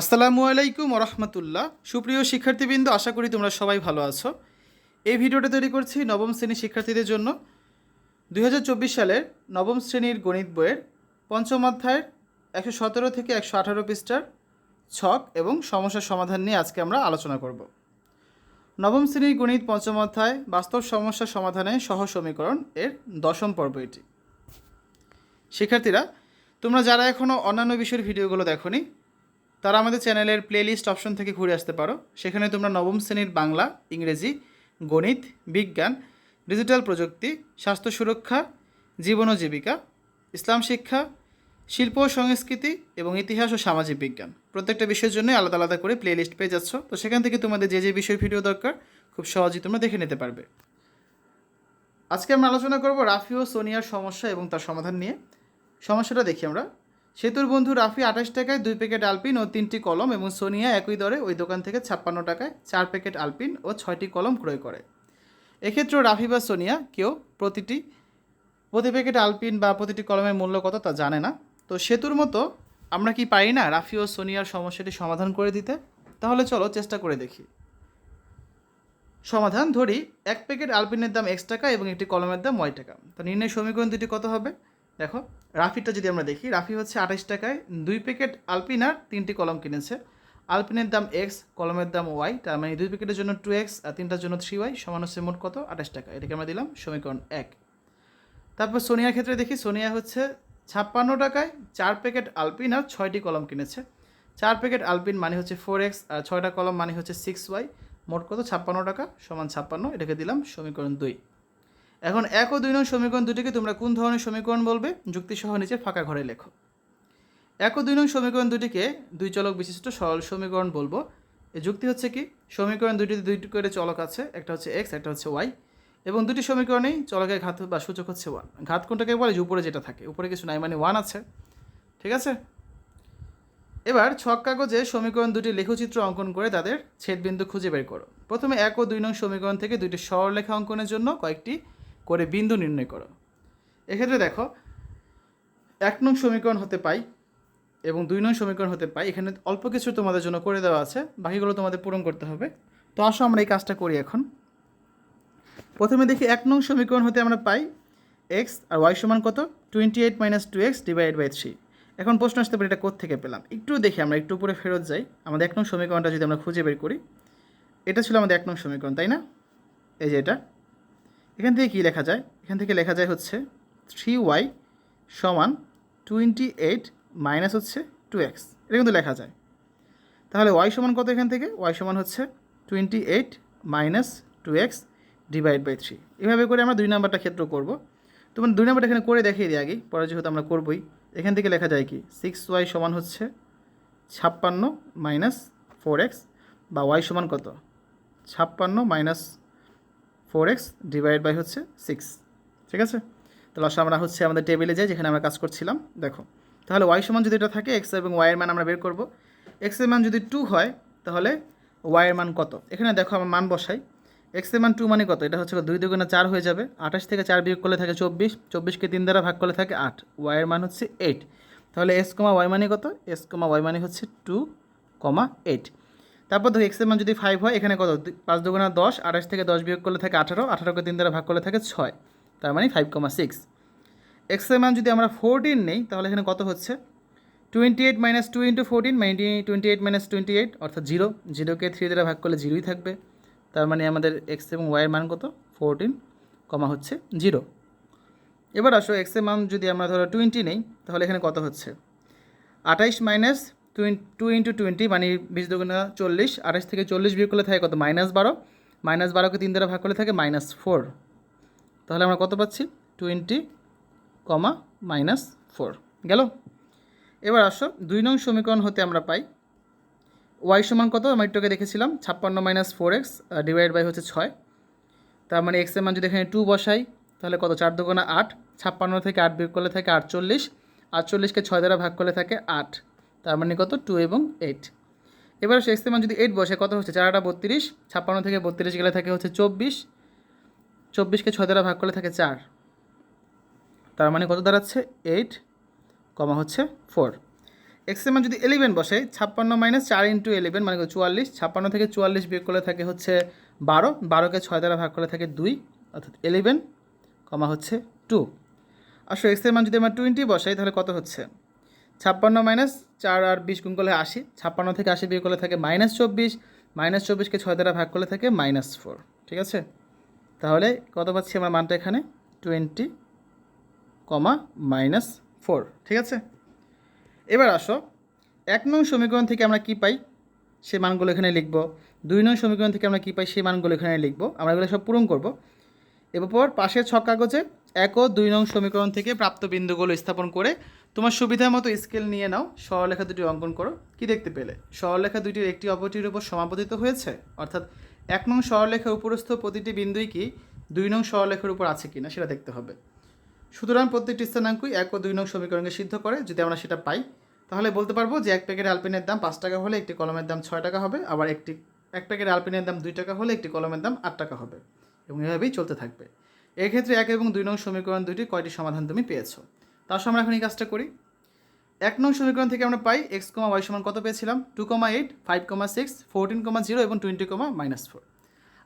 আসসালামু আলাইকুম রহমতুল্লাহ সুপ্রিয় শিক্ষার্থীবৃন্দ, আশা করি তোমরা সবাই ভালো আছো। এই ভিডিওটা তৈরি করছি নবম শ্রেণির শিক্ষার্থীদের জন্য। দু হাজার চব্বিশ সালের নবম শ্রেণির গণিত বইয়ের পঞ্চম অধ্যায়ের একশো সতেরো থেকে একশো আঠারো পৃষ্ঠার ছক এবং সমস্যার সমাধান নিয়ে আজকে আমরা আলোচনা করব। নবম শ্রেণির গণিত পঞ্চম অধ্যায় বাস্তব সমস্যার সমাধানে সহ সমীকরণ এর দশম পর্ব এটি। শিক্ষার্থীরা, তোমরা যারা এখনও অন্যান্য বিষয়ের ভিডিওগুলো দেখোনি তারা আমাদের চ্যানেলের প্লেলিস্ট অপশন থেকে ঘুরে আসতে পারো। সেখানে তোমরা নবম শ্রেণির বাংলা, ইংরেজি, গণিত, বিজ্ঞান ডিজিটাল প্রযুক্তি, স্বাস্থ্য সুরক্ষা, জীবন ও জীবিকা, ইসলাম শিক্ষা, শিল্প ও সংস্কৃতি এবং ইতিহাস ও সামাজিক বিজ্ঞান। প্রত্যেকটা বিষয়ের জন্য আলাদা আলাদা করে প্লেলিস্ট পেয়ে যাচ্ছ। তো সেখান থেকে তোমাদের যে যে বিষয়ের ভিডিও দরকার, খুব সহজেই তোমরা দেখে নিতে পারবে। আজকে আমরা আলোচনা করব রাফি ও সোনিয়ার সমস্যা এবং তার সমাধান নিয়ে। সমস্যাটা দেখি আমরা। সেতুর বন্ধু রাফি আঠাশ টাকায় দুই প্যাকেট আলপিন ও তিনটি কলম এবং সোনিয়া একই দরে ওই দোকান থেকে ছাপ্পান্ন টাকায় চার প্যাকেট আলপিন ও ছয়টি কলম ক্রয় করে। এক্ষেত্রে রাফি বা সোনিয়া কেউ প্রতিটি, প্রতি প্যাকেট আলপিন বা প্রতিটি কলমের মূল্য কত তা জানে না। তো সেতুর মতো আমরা কি পারি না রাফি ও সোনিয়ার সমস্যাটি সমাধান করে দিতে? তাহলে চলো চেষ্টা করে দেখি। সমাধান ধরি, এক প্যাকেট আলপিনের দাম এক্স টাকা এবং একটি কলমের দাম ওয়াই টাকা। তো নির্ণয় সমীকরণ দুটি কত হবে? দেখো রাফিটা যদি আমরা দেখি, রাফি হচ্ছে আঠাশ টাকায় দুই প্যাকেট আলপিনার তিনটি কলম কিনেছে। আলপিনের দাম এক্স কলমের দাম ওয়াই তার মানে দুই প্যাকেটের জন্য টু এক্স আর তিনটার জন্য থ্রি ওয়াই সমান হচ্ছে মোট কত? আঠাশ টাকা। এটাকে আমরা দিলাম সমীকরণ এক। তারপর সোনিয়ার ক্ষেত্রে দেখি, সোনিয়া হচ্ছে ছাপ্পান্ন টাকায় চার প্যাকেট আলপিন আর ছয়টি কলম কিনেছে। চার প্যাকেট আলপিন মানে হচ্ছে ফোর এক্স আর ছয়টা কলম মানে হচ্ছে সিক্স ওয়াই মোট কত? ছাপ্পান্ন টাকা, সমান ছাপ্পান্ন, এটাকে দিলাম সমীকরণ দুই। এখন এক ও দুই নং সমীকরণ দুটিকে তোমরা কোন ধরনের সমীকরণ বলবে? যুক্তিসহ নিচে ফাঁকা ঘরে লেখো। এক ও দুই নং সমীকরণ দুটিকে দুই চলক বিশিষ্ট সরল সমীকরণ বলব। এই যুক্তি হচ্ছে কি? সমীকরণ দুটিতে দুইটি করে চলক আছে, একটা হচ্ছে এক্স একটা হচ্ছে ওয়াই এবং দুটি সমীকরণেই চলকের ঘাত বা সূচক হচ্ছে ওয়ান ঘাত কোনটাকে বলে? যে উপরে যেটা থাকে। উপরে কিছু নাই মানে ওয়ান আছে। ঠিক আছে? এবার ছক কাগজে সমীকরণ দুটি লেখচিত্র অঙ্কন করে তাদের ছেদবিন্দু খুঁজে বের করো। প্রথমে এক ও দুই নং সমীকরণ থেকে দুইটি সরলরেখা অঙ্কনের জন্য কয়েকটি করে বিন্দু নির্ণয় করো। এক্ষেত্রে দেখো, এক নং সমীকরণ হতে পাই এবং দুই নং সমীকরণ হতে পাই। এখানে অল্প কিছু তোমাদের জন্য করে দেওয়া আছে, বাকিগুলো তোমাদের পূরণ করতে হবে। তো আসো আমরা এই কাজটা করি এখন। প্রথমে দেখি এক নং সমীকরণ হতে আমরা পাই এক্স আর ওয়াই সমান কত? Twenty eight minus two X divide by three এখন প্রশ্ন আসতে পারে এটা থেকে পেলাম? একটু দেখি আমরা, একটু উপরে ফেরত যাই। আমাদের এক নং সমীকরণটা যদি আমরা খুঁজে বের করি, এটা ছিল আমাদের এক নং সমীকরণ, তাই না? এই যে এটা। এখান থেকে কী লেখা যায়? এখান থেকে লেখা যায় হচ্ছে থ্রি ওয়াই সমান টোয়েন্টি এইট মাইনাস হচ্ছে টু এক্স এটা কিন্তু লেখা যায়। তাহলে ওয়াই সমান কত এখান থেকে? ওয়াই সমান হচ্ছে twenty eight minus two X divide by three এভাবে করে আমরা দুই নাম্বারটা ক্ষেত্র করব। তোমার দুই নাম্বারটা এখানে করে দেখিয়ে দিই আগে, পরে যেহেতু আমরা করবই, এখান থেকে লেখা যায় কি? সিক্স ওয়াই সমান হচ্ছে ছাপ্পান্ন মাইনাস ফোর এক্স বা ওয়াই সমান কত? ছাপ্পান্ন minus four X divide by হচ্ছে সিক্স ঠিক আছে? তাহলে আসলে আমরা হচ্ছে আমাদের টেবিলে যাই, যেখানে আমরা কাজ করছিলাম। দেখো, তাহলে ওয়াই সমান যদি এটা থাকে এক্স এবং ওয়াইয়ের মান আমরা বের করব। এক্সের মান যদি টু হয়, তাহলে ওয়াইয়ের মান কত? এখানে দেখো আমার মান বসাই। এক্সের মান টু মানে কত? এটা হচ্ছে দুই দুগুণে চার হয়ে যাবে। আঠাশ থেকে চার বিয়োগ করলে থাকে চব্বিশ। চব্বিশকে তিন দ্বারা ভাগ করলে থাকে আট। ওয়াইয়ের মান হচ্ছে এইট তাহলে এস কমা ওয়াই মানে কত? এস কমা ওয়াই মানে হচ্ছে টু কমা এইট তারপর দেখো এক্সের মান যদি ফাইভ হয়, এখানে কত? পাঁচ দুগুণা দশ, আঠাশ থেকে দশ বিয়োগ করলে থাকে আঠারো, আঠারোকে তিন দ্বারা ভাগ করলে থাকে ছয়। তার মানে ফাইভ কমা সিক্স এক্সের মান যদি আমরা ফোরটিন নেই, তাহলে এখানে কত হচ্ছে? Twenty eight minus two into fourteen minus twenty eight minus twenty eight অর্থাৎ জিরো জিরোকে থ্রি দ্বারা ভাগ করলে জিরোই থাকবে। তার মানে আমাদের এক্স এবং ওয়াইয়ের মান কত? ফোরটিন কমা হচ্ছে জিরো এবার আসো এক্সের মান যদি আমরা ধরো টোয়েন্টি নেই, তাহলে এখানে কত হচ্ছে? আঠাইশ মাইনাস টু ইন্টু টোয়েন্টি মানে বিশ দুগুণা চল্লিশ, আঠাশ থেকে চল্লিশ বিয়োগ করলে থাকে কত? মাইনাস বারো। মাইনাস বারোকে তিন দ্বারা ভাগ করলে থাকে মাইনাস ফোর তাহলে আমরা কত পাচ্ছি? টোয়েন্টি কমা মাইনাস ফোর গেল? এবার আসো, দুই নং সমীকরণ হতে আমরা পাই। ওয়াই সমান কত? আমরা একটুকে দেখেছিলাম, ছাপ্পান্ন minus four X divide by হচ্ছে ছয়। তার মানে এক্সের মান যদি এখানে টু বসাই, তাহলে কত? চার দুগুণা আট। ছাপ্পান্ন থেকে আট বিয়োগ করলে থাকে আটচল্লিশ। আটচল্লিশকে ছয় দ্বারা ভাগ করলে থাকে আট। তার মানে কত? টু এবং এইট এবার সে এক্সের মান যদি এইট বসে, কত হচ্ছে? চার আটা বত্রিশ, ছাপ্পান্ন থেকে বত্রিশ গেলে থাকে হচ্ছে চব্বিশ। চব্বিশকে ছয় দ্বারা ভাগ করলে থাকে চার। তার মানে কত দাঁড়াচ্ছে? এইট কমা হচ্ছে ফোর এক্সের মান যদি এলিভেন বসে, ছাপ্পান্ন মাইনাস চার ইন্টু এলিভেন মানে চুয়াল্লিশ। ছাপ্পান্ন থেকে চুয়াল্লিশ বিয়োগ করলে থাকে হচ্ছে বারো। বারোকে ছয় দ্বারা ভাগ করলে থাকে দুই। অর্থাৎ এলিভেন কমা হচ্ছে টু আসলে এক্সের মান যদি আমার টোয়েন্টি বসাই তাহলে কত হচ্ছে? ছাপ্পান্ন মাইনাস চার আর বিশ গুণ করলে আশি, ছাপ্পান্ন থেকে আশি বিয়োগ করলে থাকে মাইনাস চব্বিশ মাইনাস চব্বিশকে ছয় দ্বারা ভাগ করলে থাকে মাইনাস ফোর ঠিক আছে? তাহলে কত পাচ্ছি আমার মানটা এখানে? টোয়েন্টি কমা মাইনাস ফোর ঠিক আছে? এবার আসো, এক নং সমীকরণ থেকে আমরা কি পাই? সে মানগুলো এখানে লিখব। দুই নং সমীকরণ থেকে আমরা কি পাই? সেই মানগুলো এখানে লিখব। আমরা এগুলো সব পূরণ করব। এরপর পাশের ছক কাগজে এক ও দুই নং সমীকরণ থেকে প্রাপ্ত বিন্দুগুলো স্থাপন করে তোমার সুবিধা মতো স্কেল নিয়ে নাও, সরলরেখা দুটি অঙ্কন করো। কি দেখতে পেলে? সরলরেখা দুটির একটি অপরটির উপর সমাপতিত হয়েছে? অর্থাৎ এক নং সরলরেখার উপরস্থ প্রতিটি বিন্দুই কি দুই নং সরলরেখার উপর আছে কিনা সেটা দেখতে হবে। সুতরাং প্রত্যেকটি স্থানাঙ্কই এক ও দুই নং সমীকরণকে সিদ্ধ করে, যদি আমরা সেটা পাই, তাহলে বলতে পারব যে এক প্যাকেট আলপিনের দাম পাঁচ টাকা হলে একটি কলমের দাম ছয় টাকা হবে, আবার একটি, এক প্যাকেট আলপিনের দাম দুই টাকা হলে একটি কলমের দাম আট টাকা হবে, এবং এভাবেই চলতে থাকবে। এক্ষেত্রে এক এবং দুই নং সমীকরণ দুটি কয়টি সমাধান তুমি পেয়েছ? তার আমরা এখন এই কাজটা করি। এক নং সমীকরণ থেকে আমরা পাই এক্স কমা ওয়াই সমান কত পেয়েছিলাম? Two comma eight five comma six fourteen comma zero এবং টোয়েন্টি কমা মাইনাস ফোর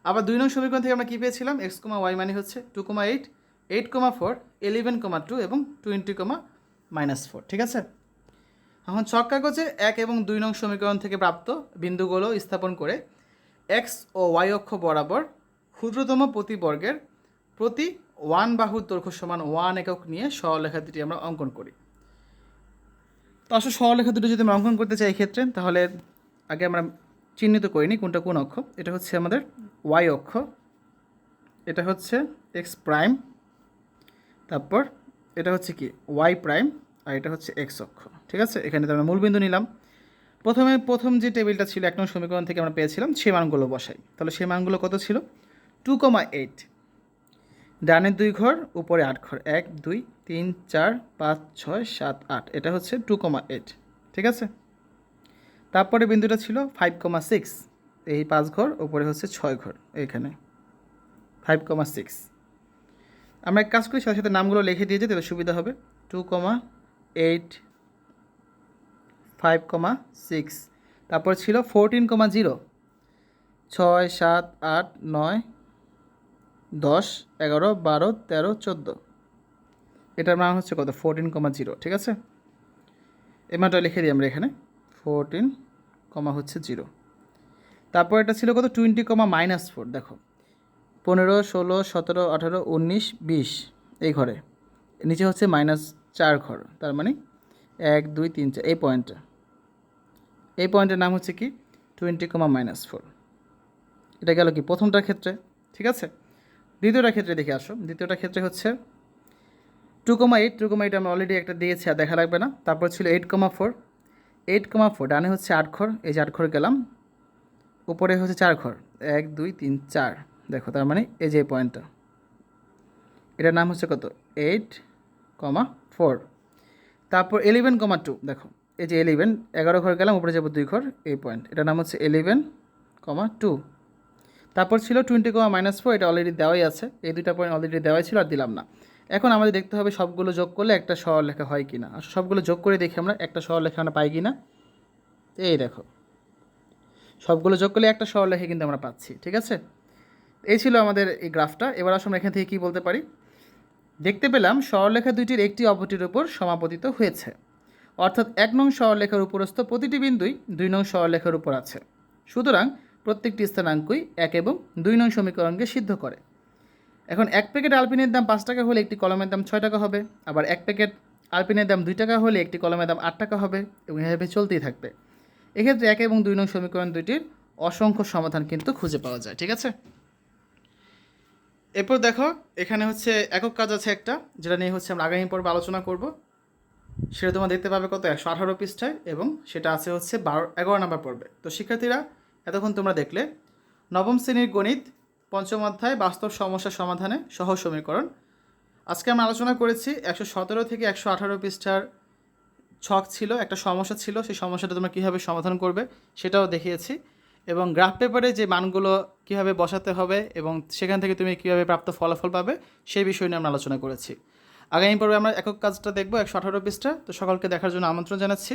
আবার দুই নং সমীকরণ থেকে আমরা কী পেয়েছিলাম? এক্স কমা ওয়াই মানে হচ্ছে two comma eight eight comma four eleven comma two এবং টোয়েন্টি কমা মাইনাস ফোর ঠিক আছে? এখন ছক কাগজে এক এবং দুই নং সমীকরণ থেকে প্রাপ্ত বিন্দুগুলো স্থাপন করে এক্স ও ওয়াই অক্ষ বরাবর ক্ষুদ্রতম প্রতি বর্গের প্রতি ওয়ান বাহুর দৈর্ঘ্য সমান ওয়ান একক নিয়ে সরলরেখা দুটি আমরা অঙ্কন করি। তো আসলে সরলরেখা দুটো যদি আমরা অঙ্কন করতে চাই এক্ষেত্রে তাহলে আগে আমরা চিহ্নিত করিনি কোনটা কোন অক্ষ। এটা হচ্ছে আমাদের ওয়াই অক্ষ। এটা হচ্ছে এক্স প্রাইম তারপর এটা হচ্ছে কি ওয়াই প্রাইম আর এটা হচ্ছে এক্স অক্ষ। ঠিক আছে? এখানে তো আমরা মূলবিন্দু নিলাম। প্রথমে প্রথম যে টেবিলটা ছিল এক নং সমীকরণ থেকে আমরা পেয়েছিলাম, সে মানগুলো বসাই। তাহলে সেই মানগুলো কত ছিল? টু কমা এইট ডানের দুই ঘর, উপরে আট ঘর। এক, দুই, তিন, চার, পাঁচ, ছয়, সাত, আট। এটা হচ্ছে টু কমা এইট ঠিক আছে? তারপরে বিন্দুটা ছিল ফাইভ কমা সিক্স এই পাঁচ ঘর, উপরে হচ্ছে ছয় ঘর, এইখানে। ফাইভ কমা সিক্স আমরা এক কাজ করি, সাথে সাথে নামগুলো লিখে দিয়ে যেতে সুবিধা হবে। Two comma eight five comma six তারপর ছিল ফোরটিন কমা জিরো ছয়, সাত, আট, নয় দশ, এগারো, বারো, তেরো, চোদ্দ। এটার মান হচ্ছে কত? ফোরটিন কমা জিরো ঠিক আছে? এই মানটা লিখে দিই আমরা এখানে। ফোরটিন কমা হচ্ছে জিরো তারপর এটা ছিল কত? টোয়েন্টি কমা মাইনাস ফোর দেখো। পনেরো, ষোলো, সতেরো, আঠারো, উনিশ, বিশ, এই ঘরে। নিচে হচ্ছে মাইনাস চার ঘর, তার মানে এক, দুই, তিন, চার, এই পয়েন্টটা এই পয়েন্টের নাম হচ্ছে কি? টোয়েন্টি কমা মাইনাস ফোর এটা গেল কি? প্রথমটার ক্ষেত্রে, ঠিক আছে? দ্বিতীয়টার ক্ষেত্রে দেখে আসো। দ্বিতীয়টা ক্ষেত্রে হচ্ছে two comma eight two comma eight আমরা অলরেডি একটা দিয়েছি আর দেখা লাগবে না। তারপর ছিল eight comma four. Eight comma four, ডানে হচ্ছে আট ঘর এই যে আট ঘর গেলাম। উপরে হচ্ছে চার ঘর এক, দুই, তিন, চার। দেখো, তার মানে এই যে পয়েন্টটা এটার নাম হচ্ছে কত? Eight comma four. তারপর এলিভেন কমা টু দেখো। এই যে এলিভেন এগারো ঘর গেলাম, উপরে যাব দুই ঘর এই পয়েন্ট এটার নাম হচ্ছে এলিভেন কমা টু তারপর ছিল টোয়েন্টি কমা মাইনাস ফোর এটা অলরেডি দেওয়াই আছে। এই দুইটা পয়েন্ট অলরেডি দেওয়াই ছিল আর দিলাম না। এখন আমাদের দেখতে হবে সবগুলো যোগ করলে একটা সরলরেখা হয় কি না সবগুলো যোগ করে দেখি আমরা, একটা সরলরেখা আমরা পাই কি না এই দেখো। সবগুলো যোগ করলে একটা সরলরেখা কিন্তু আমরা পাচ্ছি, ঠিক আছে? এই ছিল আমাদের এই গ্রাফটা। এবার আসলে এখান থেকে কী বলতে পারি? দেখতে পেলাম সরলরেখা দুইটির একটি অপরটির উপর সমাপতিত হয়েছে। অর্থাৎ এক নং সরলরেখার উপরস্থ প্রতিটি বিন্দুই দুই নং সরলরেখার উপর আছে। সুতরাং প্রত্যেকটি স্থানাঙ্কই এক এবং দুই নং সমীকরণকে সিদ্ধ করে। এখন এক প্যাকেট আলপিনের দাম পাঁচ টাকা হলে একটি কলমের দাম ছয় টাকা হবে। আবার এক প্যাকেট আলপিনের দাম দুই টাকা হলে একটি কলমের দাম আট টাকা হবে এবং এভাবে চলতেই থাকবে। এক্ষেত্রে এক এবং দুই নং সমীকরণ দুইটির অসংখ্য সমাধান কিন্তু খুঁজে পাওয়া যায়, ঠিক আছে? এরপর দেখো, এখানে হচ্ছে একক কাজ আছে একটা, যেটা নিয়ে হচ্ছে আমরা আগামী পর্বে আলোচনা করব। সেটা তোমরা দেখতে পাবে কত? একশো আঠারো পৃষ্ঠায় এবং সেটা আছে হচ্ছে বারো, এগারো নম্বর পর্বে। তো শিক্ষার্থীরা এতক্ষণ তোমরা দেখলে। নবম শ্রেণির গণিত, পঞ্চম অধ্যায়, বাস্তব সমস্যা সমাধানে সহজ সমীকরণ। আজকে আমরা আলোচনা করেছি একশো সতেরো থেকে একশো আঠারো পৃষ্ঠার ছক ছিল, একটা সমস্যা ছিল, সেই সমস্যাটা তোমরা কীভাবে সমাধান করবে সেটাও দেখিয়েছি। এবং গ্রাফ পেপারে যে মানগুলো কীভাবে বসাতে হবে এবং সেখান থেকে তুমি কীভাবে প্রাপ্ত ফলাফল পাবে, সেই বিষয় নিয়ে আমরা আলোচনা করেছি। আগামী পর্বে আমরা একক কাজটা দেখব, একশো আঠারো পৃষ্ঠা। তো সকলকে দেখার জন্য আমন্ত্রণ জানাচ্ছি।